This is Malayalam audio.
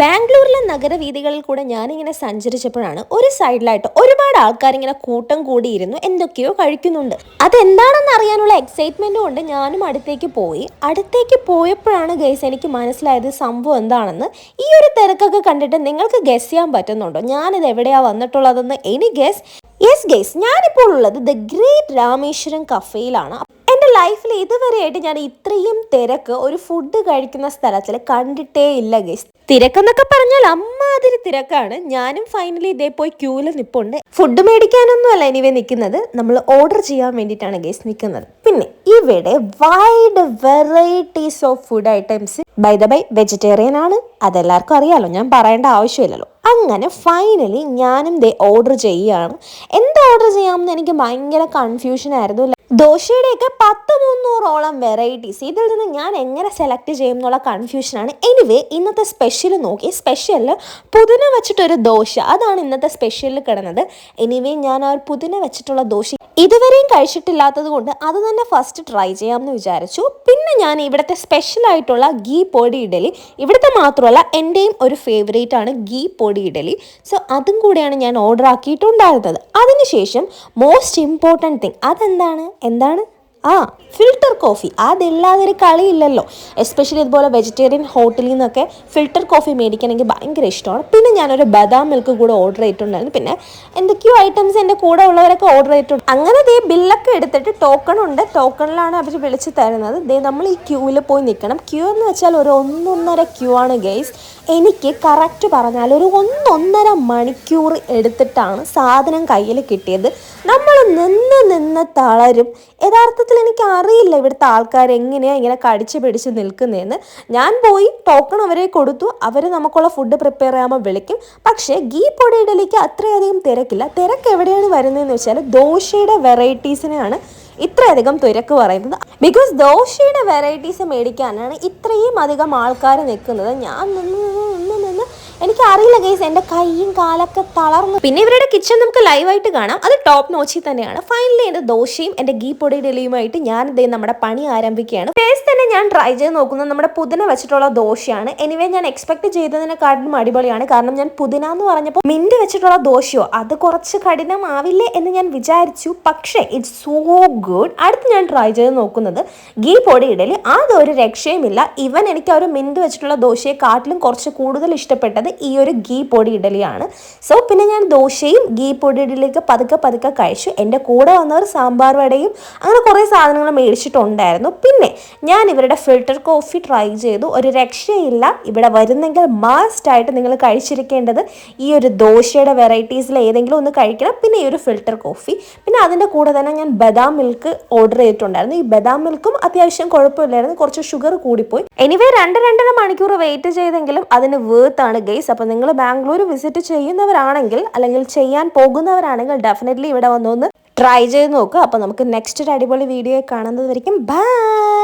ബാംഗ്ലൂരിലെ നഗരവീഥികളിൽ കൂടെ ഞാനിങ്ങനെ സഞ്ചരിച്ചപ്പോഴാണ് ഒരു സൈഡിലായിട്ട് ഒരുപാട് ആൾക്കാർ ഇങ്ങനെ കൂട്ടം കൂടിയിരുന്നു എന്തൊക്കെയോ കഴിക്കുന്നുണ്ട്. അതെന്താണെന്ന് അറിയാനുള്ള എക്സൈറ്റ്മെന്റ് കൊണ്ട് ഞാനും അടുത്തേക്ക് പോയി. അടുത്തേക്ക് പോയപ്പോഴാണ് ഗൈസ് എനിക്ക് മനസ്സിലായത് സംഭവം എന്താണെന്ന്. ഈ ഒരു തിരക്കൊക്കെ കണ്ടിട്ട് നിങ്ങൾക്ക് ഗസ് ചെയ്യാൻ പറ്റുന്നുണ്ടോ? ഞാനിത് എവിടെയാ വന്നിട്ടുള്ളതെന്ന്? എനി ഗസ് യെസ് ഗൈസ് ഞാനിപ്പോൾ ഉള്ളത് ദ ഗ്രേറ്റ് രാമേശ്വരം കഫേയിലാണ് ലൈഫിൽ ഇതുവരെയായിട്ട് ഞാൻ ഇത്രയും തിരക്ക് ഒരു ഫുഡ് കഴിക്കുന്ന സ്ഥലത്തിൽ കണ്ടിട്ടേ ഇല്ല ഗൈസ് തിരക്കെന്നൊക്കെ പറഞ്ഞാൽ അമ്മാതിരി തിരക്കാണ്. ഞാനും ഫൈനലി ഇതേ പോയി ക്യൂവിൽ നിൽപ്പുണ്ട് ഫുഡ് മേടിക്കാനൊന്നും അല്ല എനിവേ നിൽക്കുന്നത് നമ്മൾ ഓർഡർ ചെയ്യാൻ വേണ്ടിയിട്ടാണ് ഗൈസ് നിൽക്കുന്നത് പിന്നെ ഇവിടെ wide varieties of food items by the by vegetarian ആണ്. അതെല്ലാവർക്കും അറിയാലോ ഞാൻ പറയേണ്ട ആവശ്യമില്ലല്ലോ. അങ്ങനെ ഫൈനലി ഞാനും ദേ ഓർഡർ ചെയ്യുകയാണ്. എന്ത് ഓർഡർ ചെയ്യാമെന്ന് എനിക്ക് ഭയങ്കര കൺഫ്യൂഷൻ ആയിരുന്നു. ദോശയുടെയൊക്കെ പത്ത് മുന്നൂറോളം വെറൈറ്റീസ് ഇതിൽ നിന്ന് ഞാൻ എങ്ങനെ സെലക്ട് ചെയ്യും എന്നുള്ള കൺഫ്യൂഷനാണ് എനിവേ ഇന്നത്തെ സ്പെഷ്യൽ നോക്കി. സ്പെഷ്യലിൽ പുതിന വെച്ചിട്ടൊരു ദോശ. അതാണ് ഇന്നത്തെ സ്പെഷ്യലിൽ കിടന്നത്. എനിവേ ഞാൻ ആ ഒരു പുതിന വെച്ചിട്ടുള്ള ദോശ ഇതുവരെയും കഴിച്ചിട്ടില്ലാത്തത് കൊണ്ട് അത് തന്നെ ഫസ്റ്റ് ട്രൈ ചെയ്യാമെന്ന് വിചാരിച്ചു. പിന്നെ ഞാൻ ഇവിടുത്തെ സ്പെഷ്യൽ ആയിട്ടുള്ള ഗീ പൊടി ഇഡലി ഇവിടുത്തെ മാത്രമല്ല എന്റെയും ഒരു ഫേവറേറ്റ് ആണ് ഗീ പൊടി ഇഡലി. സോ അതും കൂടിയാണ് ഞാൻ ഓർഡർ ആക്കിയിട്ടുണ്ടായിരുന്നത്. അതിനുശേഷം മോസ്റ്റ് ഇമ്പോർട്ടന്റ് തിങ് അതെന്താണ്? എന്താണ്? ആ ഫിൽട്ടർ കോഫി അതില്ലാതെ ഒരു കളിയില്ലല്ലോ. എസ്പെഷ്യലി ഇതുപോലെ വെജിറ്റേറിയൻ ഹോട്ടലിൽ നിന്നൊക്കെ ഫിൽട്ടർ കോഫി മേടിക്കാൻ എനിക്ക് ഭയങ്കര ഇഷ്ടമാണ് പിന്നെ ഞാനൊരു ബദാം മിൽക്ക് കൂടെ ഓർഡർ ചെയ്തിട്ടുണ്ടായിരുന്നു. പിന്നെ എന്തൊക്കെയോ ഐറ്റംസ് എന്റെ കൂടെ ഉള്ളവരൊക്കെ ഓർഡർ ചെയ്തിട്ടുണ്ട്. അങ്ങനെ ദേ ബില്ലൊക്കെ എടുത്തിട്ട് ടോക്കൺ ഉണ്ട്. ടോക്കണിലാണ് അവർ വിളിച്ച് തരുന്നത്. ദേ നമ്മൾ ഈ ക്യൂവിൽ പോയി നിൽക്കണം ക്യൂ എന്ന് വെച്ചാൽ ഒരു ഒന്നൊന്നര ക്യൂ ആണ് ഗെയ്സ് എനിക്ക് കറക്റ്റ് പറഞ്ഞാൽ ഒരു ഒന്നൊന്നര മണിക്കൂർ എടുത്തിട്ടാണ് സാധനം കയ്യിൽ കിട്ടിയത്. നമ്മൾ നിന്ന് നിന്ന് തളരും. യഥാർത്ഥത്തിൽ എനിക്ക് അറിയില്ല ഇവിടുത്തെ ആൾക്കാർ എങ്ങനെയാണ് ഇങ്ങനെ കടിച്ച് പിടിച്ച് നിൽക്കുന്നതെന്ന് ഞാൻ പോയി ടോക്കൺ അവരെ കൊടുത്തു. അവർ നമുക്കുള്ള ഫുഡ് പ്രിപ്പയർ ചെയ്യാമോ വിളിക്കും. പക്ഷേ ഗീ പൊടി ഇഡലിക്ക് അത്രയധികം തിരക്കില്ല. തിരക്ക് എവിടെയാണ് വരുന്നതെന്ന് വെച്ചാൽ ദോശയുടെ വെറൈറ്റീസിനെയാണ് ഇത്രയധികം തിരക്ക് പറയുന്നത്. ബിക്കോസ് ദോശയുടെ വെറൈറ്റീസ് മേടിക്കാനാണ് ഇത്രയും അധികം ആൾക്കാർ നിൽക്കുന്നത്. ഞാൻ നിന്ന് നിന്ന് നിന്ന് എനിക്ക് അറിയില്ല ഗൈസ് എന്റെ കൈയും കാലൊക്കെ തളർന്നു. പിന്നെ ഇവരുടെ കിച്ചൺ നമുക്ക് ലൈവായിട്ട് കാണാം. അത് ടോപ്പ് നോച്ചി തന്നെയാണ്. ഫൈനലി എന്റെ ദോശയും എന്റെ ഗീ പൊടി ഡെലിയുമായിട്ട് ഞാൻ ഇതേ നമ്മുടെ പണി ആരംഭിക്കുകയാണ്. ഫേസ്റ്റ് തന്നെ ഞാൻ ട്രൈ ചെയ്ത് നോക്കുന്നത് നമ്മുടെ പുതിന വെച്ചിട്ടുള്ള ദോശയാണ്. എനിവേ ഞാൻ എക്സ്പെക്ട് ചെയ്തതിനെക്കാട്ടിലും അടിപൊളിയാണ്. കാരണം ഞാൻ പുതിന എന്ന് പറഞ്ഞപ്പോൾ മിന്റ് വെച്ചിട്ടുള്ള ദോശയോ അത് കുറച്ച് കഠിനമാവില്ലേ എന്ന് ഞാൻ വിചാരിച്ചു. പക്ഷേ ഇറ്റ്സ് സോ ഗുഡ് അടുത്ത് ഞാൻ ട്രൈ ചെയ്ത് നോക്കുന്നത് ഗീ പൊടി ഇഡലി. അതൊരു രക്ഷയുമില്ല. ഇവൻ എനിക്ക് ആ ഒരു മിന്റ് വെച്ചിട്ടുള്ള ദോശയെക്കാട്ടിലും കുറച്ച് കൂടുതൽ ഇഷ്ടപ്പെട്ടത് ഈ ഒരു ഗീ പൊടി ഇഡലിയാണ്. സോ പിന്നെ ഞാൻ ദോശയും ഗീ പൊടി ഇഡലിയൊക്കെ പതുക്കെ പതുക്കെ കഴിച്ചു. എന്റെ കൂടെ വന്നവർ സാമ്പാർ വടയും അങ്ങനെ കുറേ സാധനങ്ങൾ മേടിച്ചിട്ടുണ്ടായിരുന്നു. പിന്നെ ഞാൻ ഇവരുടെ ഫിൽട്ടർ കോഫി ട്രൈ ചെയ്തു. ഒരു രക്ഷയില്ല. ഇവിടെ വരുന്നെങ്കിൽ മസ്റ്റ് ആയിട്ട് നിങ്ങൾ കഴിച്ചിരിക്കേണ്ടത് ഈ ഒരു ദോശയുടെ വെറൈറ്റീസിൽ ഏതെങ്കിലും ഒന്ന് കഴിക്കണം. പിന്നെ ഈ ഒരു ഫിൽട്ടർ കോഫി പിന്നെ അതിന്റെ കൂടെ തന്നെ ഞാൻ ബദാം മിൽക്ക് ഓർഡർ ചെയ്തിട്ടുണ്ടായിരുന്നു. ഈ ബദാം മിൽക്കും അത്യാവശ്യം കുഴപ്പമില്ലായിരുന്നു. കുറച്ച് ഷുഗർ കൂടിപ്പോയി. എനിവേ രണ്ട് രണ്ടര മണിക്കൂർ വെയിറ്റ് ചെയ്തെങ്കിലും അതിന് വേർത്താണ് ഗെയ്സ് അപ്പോൾ നിങ്ങൾ ബാംഗ്ലൂർ വിസിറ്റ് ചെയ്യുന്നവരാണെങ്കിൽ അല്ലെങ്കിൽ ചെയ്യാൻ പോകുന്നവരാണെങ്കിൽ ഡെഫിനറ്റ്ലി ഇവിടെ വന്നൊന്ന് ട്രൈ ചെയ്ത് നോക്കുക അപ്പോൾ നമുക്ക് നെക്സ്റ്റ് ഒരു അടിപൊളി വീഡിയോ കാണുന്നത് വരയ്ക്കും ബൈ